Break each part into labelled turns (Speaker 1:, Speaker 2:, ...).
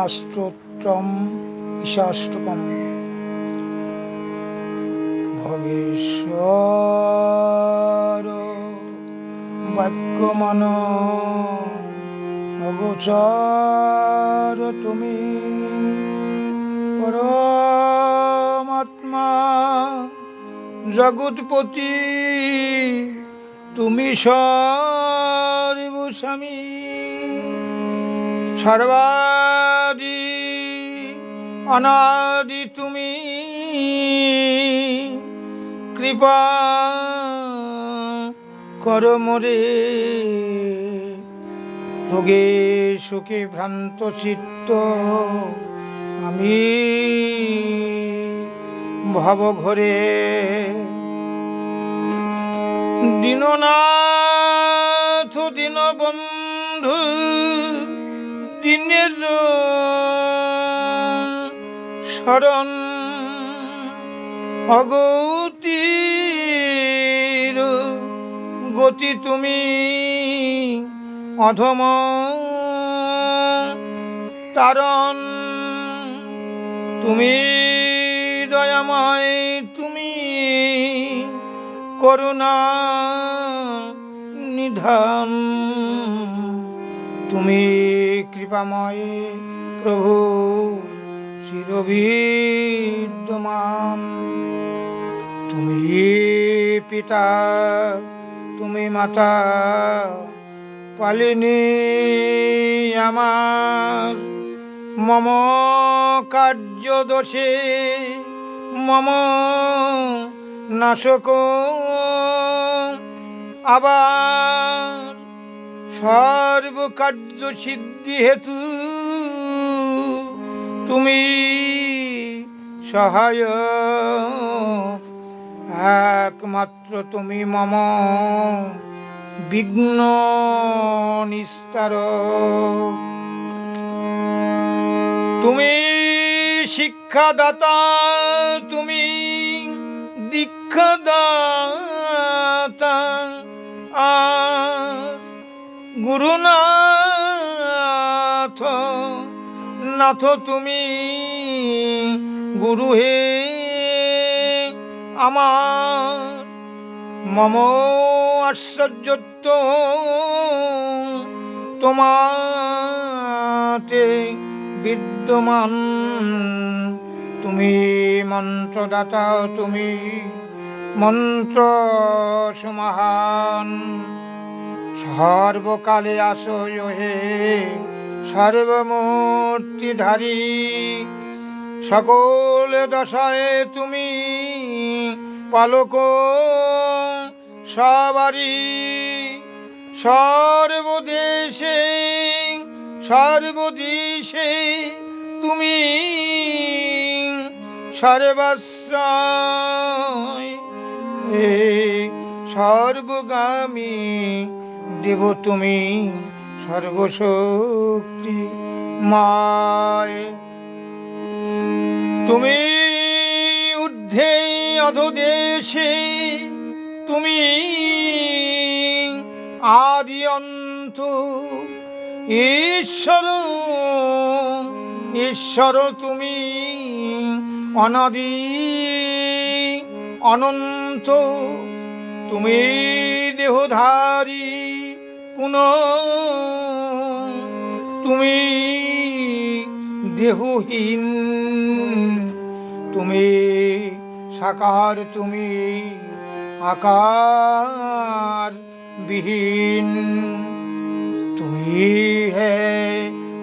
Speaker 1: রমাস্তোত্রম ঈশাষ্টকম ভবেশ্বর বাক্যমন অগোচর তুমি পরমাত্মা জগৎপতি তুমি সর্বস্বামী সর্বাদি অনাদি অনাদি তুমি কৃপা কর মোরে। রোগে সুখে ভ্রান্ত চিত্ত আমি ভব ঘরে। দীননাথ, দীনবন্ধু দিনের শরণ অগতির গতি তুমি অধম তারণ তুমি দয়াময় তুমি করুণা নিধান। তুমি কৃপাময় প্রভু, চিরবিদ্যমান। তুমি পিতা, তুমি মাতা, পালিনী আমার। মম কার্য দোষে মম নাশক। আবার সর্বকার্য সিদ্ধি হেতু তুমি সহায়। একমাত্র তুমি মম বিঘ্ন নিস্তার। তুমি শিক্ষাদাতা, তুমি দীক্ষাদাতা। আর গুরুনাথ, নাথ তুমি গুরু হে আমার। মম আশ্চর্যত্ব তোমাতে বিদ্যমান। তুমি মন্ত্রদাতা, তুমি মন্ত্র সমাহান সর্বকালে আসো হে সর্বমূর্তিধারী। সকল দশায় তুমি পালক সবারি সর্বদেশে সর্বদিশে তুমি সর্বাশ্রয়। সর্বগামী দেব তুমি সর্বশক্তি মায়। তুমি ঊর্ধ্বে অধদেশে, তুমি আদি অন্ত ঈশ্বর ঈশ্বর তুমি অনাদি, অনন্ত। তুমি দেহধারী। পুন তুমি দেহহীন, তুমি সাকার, তুমি আকার বিহীন তুমি হে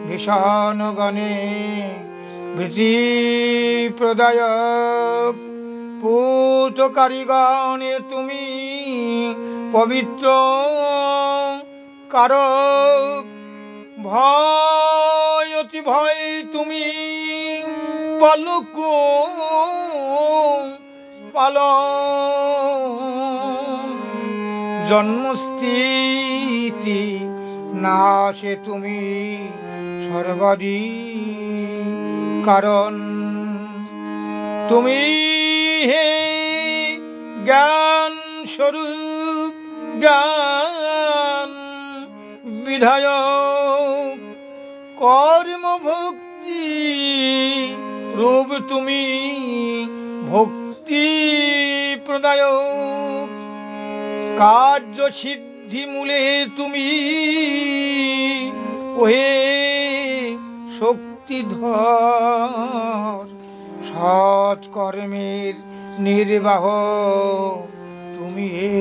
Speaker 1: ভীষণ গণে ভীতি প্রদায়ক পুত কারিগণে তুমি পবিত্র। কারক, ভয়, অতি ভয় তুমি পালক পাল জন্মস্থিতি না সে তুমি সর্বাদি কারণ। তুমি হে জ্ঞান স্বরূপ জ্ঞান বিধায়ক কর্মভুক্ত শক্তি রূপ তুমি ভক্তি প্রদায়ক কার্য সিদ্ধি মূলে তুমি ওহে শক্তিধর, সৎ কর্মের নির্বাহ তুমি হে